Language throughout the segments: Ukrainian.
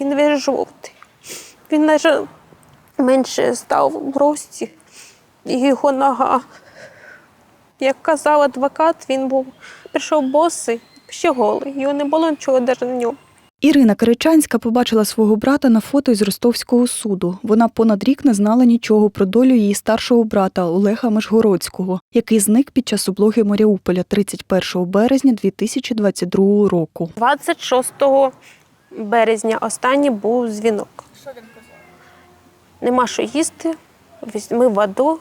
Він весь жовтий. Він навіть менше став в рості. І його нога. Як казав адвокат, він був прийшов босий, ще голий. Його не було нічого навіть на ньому. Ірина Киричанська побачила свого брата на фото із Ростовського суду. Вона понад рік не знала нічого про долю її старшого брата Олега Межгородського, який зник під час облоги Маріуполя 31 березня 2022 року. 26 березня останній був дзвінок. Що він казав? Нема що їсти, візьми воду,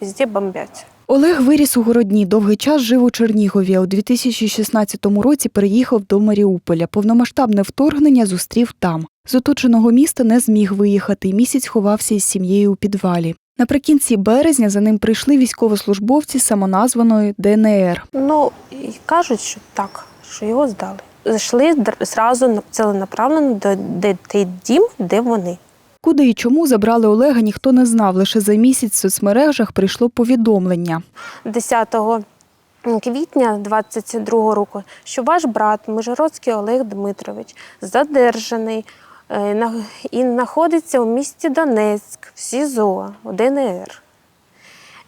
везде бомбять. Олег виріс у Городні, довгий час жив у Чернігові. У 2016 році переїхав до Маріуполя. Повномасштабне вторгнення зустрів там. З оточеного міста не зміг виїхати і місяць ховався із сім'єю у підвалі. Наприкінці березня за ним прийшли військовослужбовці самоназваної ДНР. Ну, і кажуть, що так, що його здали. Зайшли др- зразу на- целенаправленно до той дім, де вони. Куди і чому забрали Олега, ніхто не знав. Лише за місяць в соцмережах прийшло повідомлення. 10 квітня 22 року, що ваш брат Межгородський Олег Дмитрович задержаний е, і знаходиться у місті Донецьк в СІЗО ДНР.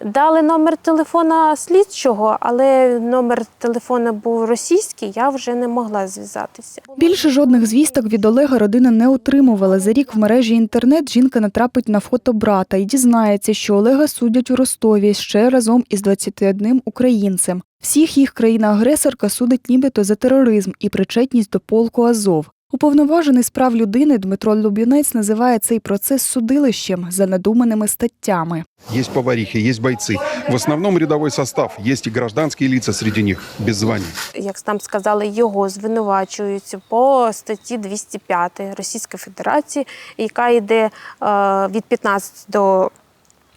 Дали номер телефона слідчого, але номер телефона був російський, я вже не могла зв'язатися. Більше жодних звісток від Олега родина не отримувала. За рік в мережі інтернет жінка натрапить на фото брата і дізнається, що Олега судять у Ростові ще разом із 21 українцем. Всіх їх країна-агресорка судить нібито за тероризм і причетність до полку Азов. Уповноважений з прав людини Дмитро Лубінець називає цей процес судилищем за надуманими статтями. Есть поварихи, есть бойцы. В основном рядовой состав. Есть и гражданские лица среди них, без званий. як там сказали, його звинувачують по статті 205 Російської Федерації, яка йде е, від 15 до,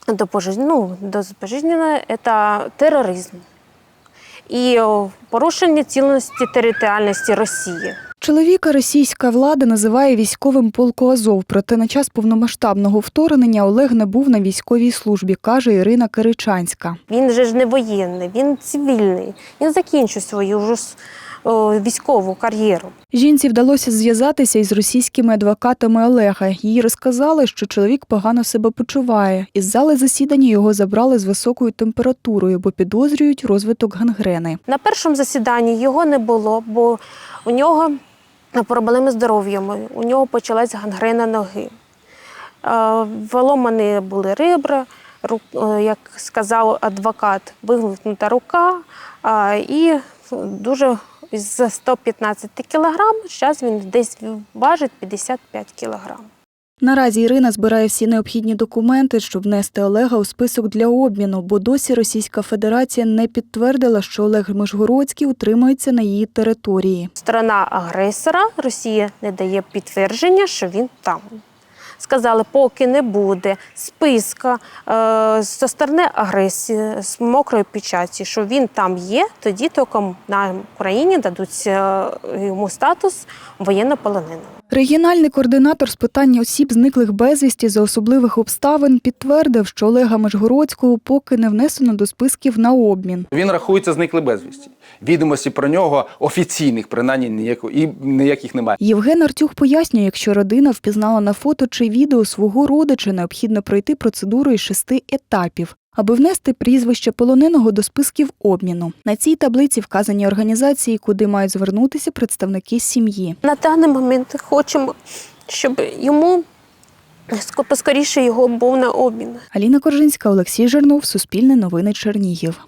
до, пожиз- ну, до пожизненного, це тероризм і порушення цілісності територіальності Росії. Чоловіка російська влада називає військовим полку Азов, проте на час повномасштабного вторгнення Олег не був на військовій службі, каже Ірина Киричанська. Він же ж не воєнний, він цивільний. Він закінчив свою вже військову кар'єру. Жінці вдалося зв'язатися із російськими адвокатами Олега. Їй розказали, що чоловік погано себе почуває. Із зали засідання його забрали з високою температурою, бо підозрюють розвиток гангрени. На першому засіданні його не було, бо у нього проблеми з здоров'ям. У нього почалась гангрена ноги. Е, Воломані були ребра, е, як сказав адвокат, вигнута рука і дуже з 115 кілограм, зараз він десь важить 55 кілограм. Наразі Ірина збирає всі необхідні документи, щоб внести Олега у список для обміну, бо досі Російська Федерація не підтвердила, що Олег Межгородський утримується на її території. Сторона агресора Росія не дає підтвердження, що він там. Сказали, поки не буде списка е, зі сторони агресії з мокрої печаті, що він там є, тоді тільки на Україні дадуть е, йому статус воєннополоненого. Регіональний координатор з питання осіб, зниклих безвісті за особливих обставин, підтвердив, що Олега Межгородського поки не внесено до списків на обмін. Він рахується зниклий безвісті. Відомості про нього офіційних, принаймні, ніяко, і ніяких немає. Євген Артюх пояснює, якщо родина впізнала на фото чи відео свого родича, необхідно пройти процедуру із шести етапів. Аби внести прізвище полоненого до списків обміну. На цій таблиці вказані організації, куди мають звернутися представники сім'ї. На даний момент хочемо, щоб йому ско- поскоріше його був на обмін. Аліна Коржинська, Олексій Жернов, Суспільне новини Чернігів.